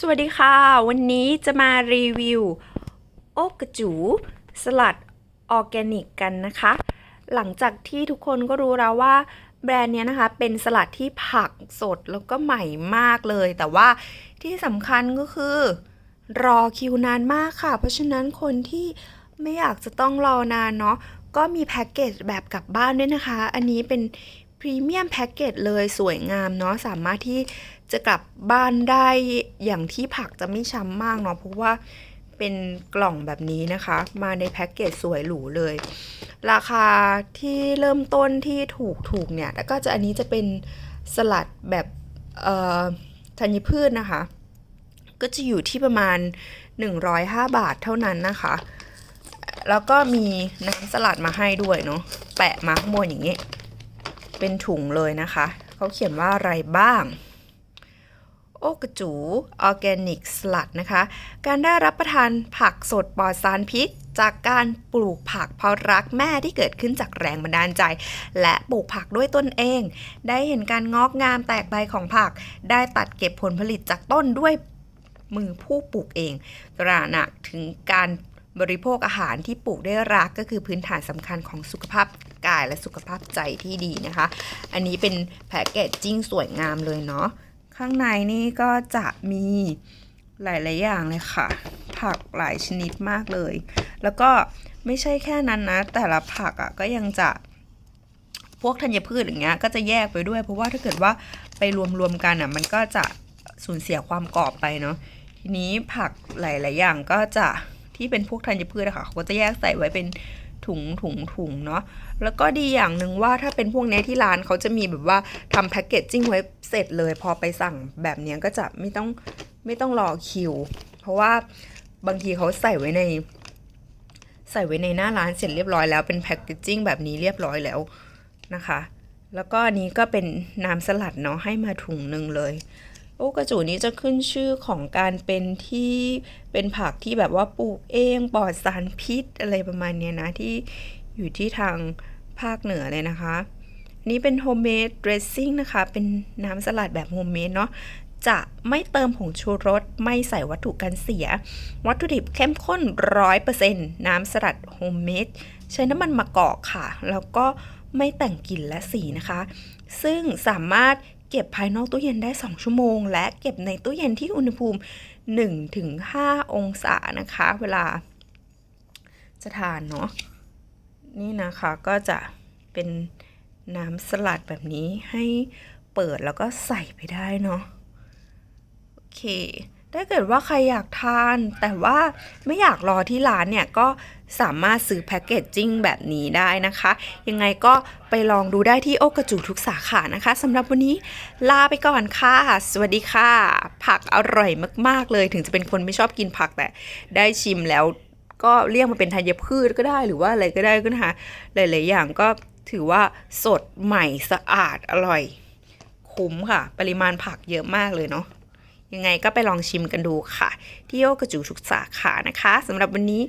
สวัสดีค่ะ วันนี้จะมารีวิว โอกระจูสลัดออร์แกนิกกันนะคะ หลังจากที่ทุกคนก็รู้แล้วว่าแบรนด์เนี้ยนะคะ เป็นสลัดที่ผักสดแล้วก็ใหม่มากเลย แต่ว่าที่สำคัญก็คือ รอคิวนานมากค่ะ เพราะฉะนั้นคนที่ไม่อยากจะต้องรอนานเนาะก็มีแพ็กเกจแบบกลับบ้านด้วยนะคะ อันนี้เป็น พรีเมียมแพ็กเกจเลยสวยงามเนาะสามารถที่จะกลับบ้านได้อย่างที่ผักจะไม่ช้ำมากเนาะเพราะว่าเป็นกล่องแบบนี้นะคะ มาในแพ็กเกจสวยหรูเลย ราคาที่เริ่มต้นที่ถูกถูกเนี่ย แล้วก็จะอันนี้จะเป็นสลัดแบบธัญพืชนะคะ ก็จะอยู่ที่ประมาณ 105 บาทเท่านั้นนะคะ แล้วก็มีน้ำสลัดมาให้ด้วยเนาะแปะมาข้างบนอย่างนี้ เป็นถุงเลยนะคะ เขาเขียนว่าอะไรบ้าง โอกระจูออร์แกนิกสลัดนะคะ การได้รับประทานผักสดปลอดสารพิษจากการปลูกผักเพราะรักแม่ที่เกิดขึ้นจากแรงบันดาลใจ และปลูกผักด้วยตนเอง ได้เห็นการงอกงามแตกใบของผัก ได้ตัดเก็บผลผลิตจากต้นด้วยมือผู้ปลูกเองตระหนักถึงการบริโภคอาหารที่ปลูกด้วยรักก็คือพื้นฐานสำคัญของสุขภาพ กายและสุขภาพใจที่ดีนะคะ อันนี้เป็นแพ็กเกจจิ้งสวยงามเลยเนาะ ข้างในนี่ก็จะมีหลายๆอย่างเลยค่ะ ผักหลายชนิดมากเลย แล้วก็ไม่ใช่แค่นั้นนะ แต่ละผักอะก็ยังจะพวกธัญพืชอย่างเงี้ยก็จะแยกไปด้วย เพราะว่าถ้าเกิดว่าไปรวมๆกันอะมันก็จะสูญเสียความกรอบไปเนาะทีนี้ผักหลาย ๆ อย่างก็จะที่เป็นพวกธัญพืชอะค่ะเขาก็จะแยกใส่ไว้เป็น ถุงถุงถุงเนาะแล้วก็ดีอย่างหนึ่งว่าถ้าเป็นพวกนี้ที่ร้านเขาจะมีแบบว่าทำแพ็กเกจจิ้งไว้เสร็จเลย พอไปสั่งแบบนี้ก็จะไม่ต้องไม่ต้องรอคิว เพราะว่าบางทีเขาใส่ไว้ใน ใส่ไว้ในหน้าร้านเสร็จเรียบร้อยแล้วเป็นแพ็กเกจจิ้งแบบนี้เรียบร้อยแล้วนะคะ แล้วก็อันนี้ก็เป็นน้ำสลัดเนาะให้มาถุงหนึ่งเลย โอ้กระจูนี้จะขึ้นชื่อของการเป็นที่เป็นผักที่แบบว่าปลูกเองปลอดสารพิษอะไรประมาณเนี้ยนะที่อยู่ที่ทางภาคเหนือเลยนะคะ นี่เป็นโฮมเมดเดรสซิ่งนะคะ เป็นน้ำสลัดแบบโฮมเมดเนาะจะไม่เติมผงชูรส ไม่ใส่วัตถุกันเสีย วัตถุดิบเข้มข้น 100%น้ำสลัดโฮมเมดใช้น้ำมันมะกอกค่ะ แล้วก็ไม่แต่งกลิ่นและสีนะคะ ซึ่งสามารถ เก็บภายนอกตู้เย็นได้ 2 ชั่วโมง และเก็บในตู้เย็นที่อุณหภูมิ 1-5 องศานะคะ เวลาจะทานเนาะนี่นะคะก็จะเป็นน้ำสลัดแบบนี้ให้เปิดแล้วก็ใส่ไปได้เนาะโอเค ถ้าเกิดว่าใครอยากทาน แต่ว่าไม่อยากรอที่ร้านเนี่ยก็สามารถซื้อแพ็กเกจจิ้งแบบนี้ได้นะคะ ยังไงก็ไปลองดูได้ที่โอกระจูทุกสาขานะคะสำหรับวันนี้ลาไปก่อนค่ะ สวัสดีค่ะ ผักอร่อยมาก ๆ เลย ถึงจะเป็นคนไม่ชอบกินผักแต่ได้ชิมแล้วก็เรียกมาเป็นธัญพืชก็ได้หรือว่าอะไรก็ได้ก็นะคะหลาย ๆ อย่างก็ถือว่าสดใหม่สะอาดอร่อย คุ้มค่ะ ปริมาณผักเยอะมากเลยเนาะ ยังไงก็ไปลองชิมกันดูค่ะ ที่โยกระจูทุกสาขานะคะสำหรับวันนี้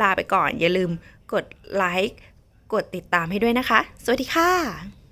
ลาไปก่อนอย่าลืมกดไลค์กดติดตามให้ด้วยนะคะ สวัสดีค่ะ